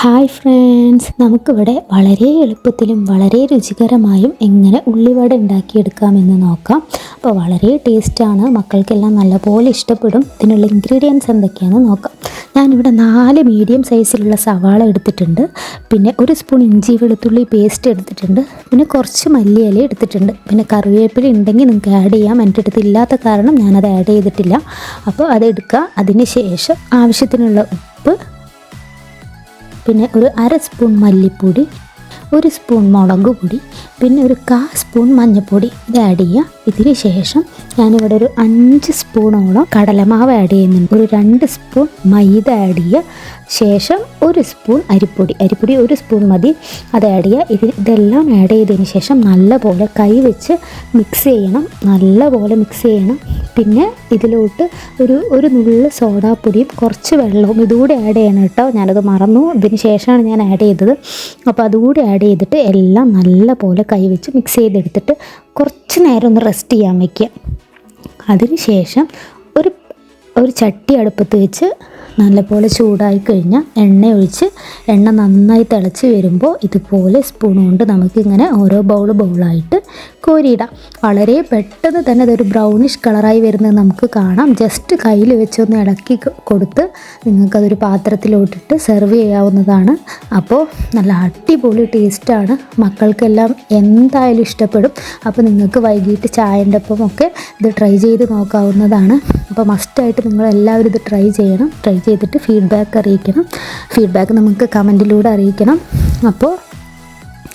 Friends നമുക്കിവിടെ വളരെ എളുപ്പത്തിലും വളരെ രുചികരമായും എങ്ങനെ ഉള്ളിവട ഉണ്ടാക്കിയെടുക്കാമെന്ന് നോക്കാം. അപ്പോൾ വളരെ ടേസ്റ്റാണ് മക്കൾക്കെല്ലാം നല്ലപോലെ ഇഷ്ടപ്പെടും. ഇതിനുള്ള ഇൻഗ്രീഡിയൻസ് എന്തൊക്കെയാണെന്ന് നോക്കാം. ഞാനിവിടെ നാല് മീഡിയം സൈസിലുള്ള സവാള എടുത്തിട്ടുണ്ട്. പിന്നെ ഒരു സ്പൂൺ ഇഞ്ചി വെളുത്തുള്ളി പേസ്റ്റ് എടുത്തിട്ടുണ്ട്. പിന്നെ കുറച്ച് മല്ലിയില എടുത്തിട്ടുണ്ട്. പിന്നെ കറിവേപ്പില ഉണ്ടെങ്കിൽ നിങ്ങൾക്ക് ആഡ് ചെയ്യാം. എന്റെ അടുത്ത് ഇല്ലാത്ത കാരണം ഞാനത് ആഡ് ചെയ്തിട്ടില്ല. അപ്പോൾ അത് എടുക്കുക അതിന് ശേഷം ആവശ്യത്തിനുള്ള ഉപ്പ് പിന്നെ ഒരു അര സ്പൂൺ മല്ലിപ്പൊടി ഒരു സ്പൂൺ മുളക് പൊടി പിന്നെ ഒരു കാ സ്പൂൺ മഞ്ഞൾപ്പൊടി ഇത് ആഡ് ചെയ്യുക ഇതിന് ശേഷം ഞാനിവിടെ ഒരു അഞ്ച് സ്പൂണോളം കടലമാവ് ആഡ് ചെയ്യുന്നുണ്ട്. ഒരു രണ്ട് സ്പൂൺ മൈദ ആഡ് ചെയ്യുക ശേഷം ഒരു സ്പൂൺ അരിപ്പൊടി. അരിപ്പൊടി ഒരു സ്പൂൺ മതി. അത് ആഡ് ചെയ്യുക ഇത് ഇതെല്ലാം ആഡ് ചെയ്തതിന് ശേഷം നല്ലപോലെ കൈ വെച്ച് മിക്സ് ചെയ്യണം. നല്ലപോലെ മിക്സ് ചെയ്യണം. പിന്നെ ഇതിലോട്ട് ഒരു ഒരു നുള്ള സോഡാപ്പൊടിയും കുറച്ച് വെള്ളവും ഇതുകൂടി ആഡ് ചെയ്യണം കേട്ടോ. ഞാനത് മറന്നു. ഇതിന് ശേഷമാണ് ഞാൻ ആഡ് ചെയ്തത്. അപ്പോൾ അതുകൂടി ആഡ് ചെയ്തിട്ട് എല്ലാം നല്ല പോലെ വെച്ച് മിക്സ് ചെയ്തെടുത്തിട്ട് കുറച്ച് നേരം ഒന്ന് റെസ്റ്റ് ചെയ്യാൻ വയ്ക്കുക അതിന് ശേഷം ഒരു ഒരു ചട്ടി അടുപ്പത്ത് വെച്ച് നല്ലപോലെ ചൂടായി കഴിഞ്ഞാൽ എണ്ണ ഒഴിച്ച് എണ്ണ നന്നായി തിളച്ച് വരുമ്പോൾ ഇതുപോലെ സ്പൂൺ കൊണ്ട് നമുക്കിങ്ങനെ ഓരോ ബൗൾ ബൗളായിട്ട് കോരിയിടാം. വളരെ പെട്ടെന്ന് തന്നെ അതൊരു ബ്രൗണിഷ് കളറായി വരുന്നത് നമുക്ക് കാണാം. ജസ്റ്റ് കയ്യിൽ വെച്ചൊന്ന് ഇളക്കി കൊടുത്ത് നിങ്ങൾക്കതൊരു പാത്രത്തിലോട്ടിട്ട് സെർവ് ചെയ്യാവുന്നതാണ്. അപ്പോൾ നല്ല അടിപൊളി ടേസ്റ്റാണ് മക്കൾക്കെല്ലാം എന്തായാലും ഇഷ്ടപ്പെടും. അപ്പോൾ നിങ്ങൾക്ക് വൈകിട്ട് ചായന്റെ ഒപ്പം ഒക്കെ ഇത് ട്രൈ ചെയ്ത് നോക്കാവുന്നതാണ്. അപ്പോൾ മസ്റ്റായിട്ട് നിങ്ങൾ എല്ലാവരും ഇത് ട്രൈ ചെയ്യണം. ട്രൈ ചെയ്തിട്ട് ഫീഡ്ബാക്ക് അറിയിക്കണം. ഫീഡ്ബാക്ക് നമുക്ക് കമന്റിലൂടെ അറിയിക്കണം. അപ്പോൾ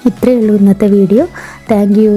ഇത്രയേ ഉള്ളൂ ഇന്നത്തെ വീഡിയോ താങ്ക് യു